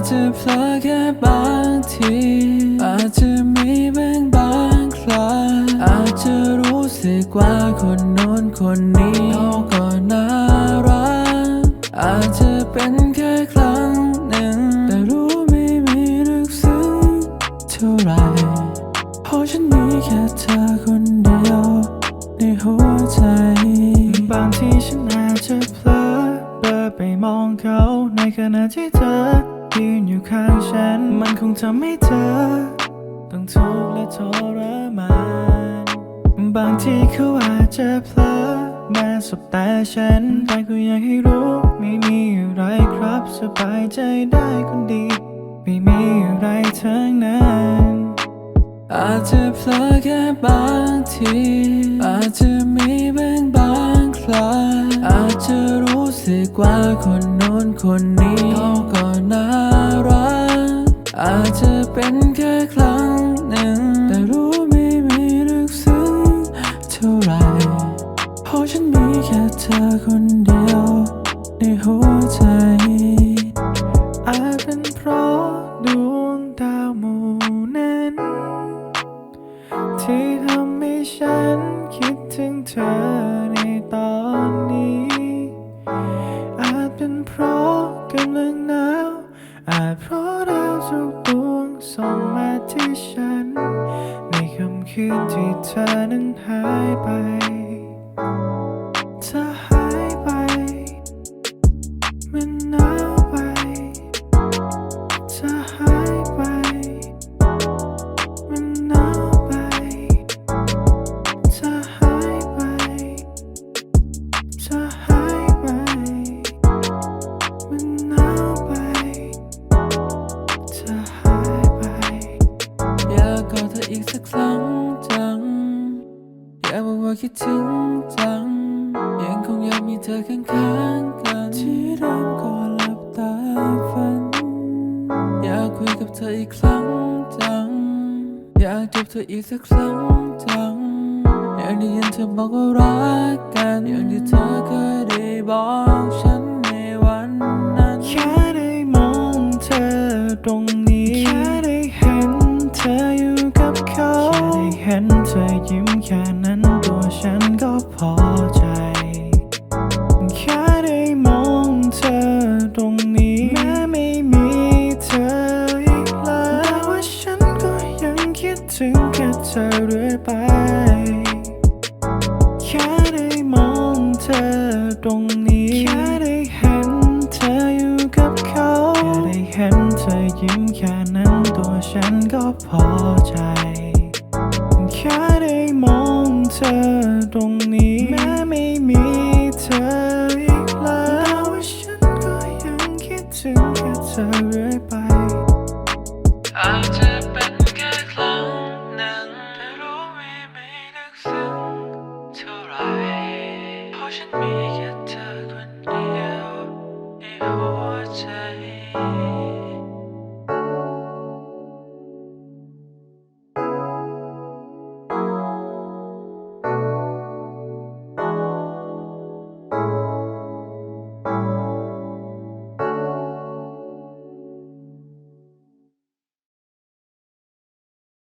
จจะเพลอแค่บางทีอาจจะมีบางบางคราอาจจะรู้สึกว่าคนโน้นคนนี้เขาก็น่ารักอาจจะเป็นแค่ครั้งหนึ่ง แต่รู้ไม่มีลึกซึ้งเท่าไรเพราะฉันมีแค่เธอคนเดียว ในหัวใจบางทีฉันอาจจะเพลอเบลอไปมองเขาในขณะที่เธอ ยืนอยู่ข้างฉัน มันคงทำให้เธอ ต้องทุกข์และทรมาน บางทีเขาอาจจะเพลอมาสบตาฉัน แต่ก็อยากให้รู้ ไม่มีอะไรครับ สบายใจได้คนดี ไม่มีอะไรทั้งนั้นอาจจะเพลอแค่บางที อาจจะมีบางบางคราอาจจะรู้ สึกว่าคนโน้นคนนี้เขาก็น่ารัก อาจจะเป็นแค่ครั้งหนึ่ง แต่รู้ไม่มีลึกซึ้งเท่าไรเพราะฉันมีแค่เธอคนเดียว ในหัวใจอาจเป็นเพราะดวงดาวหมู่นั้น ที่ทำให้ฉันคิดถึงเธอ กำลังหนาวอาจเพราะดาวทุกดวงส่องมาที่ฉัน ในค่ำคืนที่เธอนั้นหายไปเธอหายไปมันหน คิดถึงจัง ยังคงอยากมีเธอข้างๆกัน ที่เดิมก่อนหลับตาฝัน อยากคุยกับเธออีกครั้งจัง อยากจูบเธออีกสักครั้งจัง อยากได้ยินเธอบอกว่ารักกันอย่างที่เธอเคยได้บอกฉันในวันนั้น แค่ได้มองเธอตรงนี้ แค่ได้เห็นเธออยู่กับเขา แค่ได้เห็นเธอยิ้มแค่นั้นตัว ฉันก็พอใจ แค่ได้มองเธอตรงนี้ แม้ไม่มีเธออีกแล้วแต่ว่าฉันก็ยังคิดถึงแค่เธอเรื่อยไป แค่ได้มองเธอตรงนี้ แค่ได้เห็นเธออยู่กับเขา แค่ได้เห็นเธอยิ้มแค่นั้นตัวฉันก็พอใจ แค่ได้มอง ธอตรงนี้แม้ไม่มีเธออีกแล้วแต่ว่าฉันก็ยังคิดถึงแค่เธอ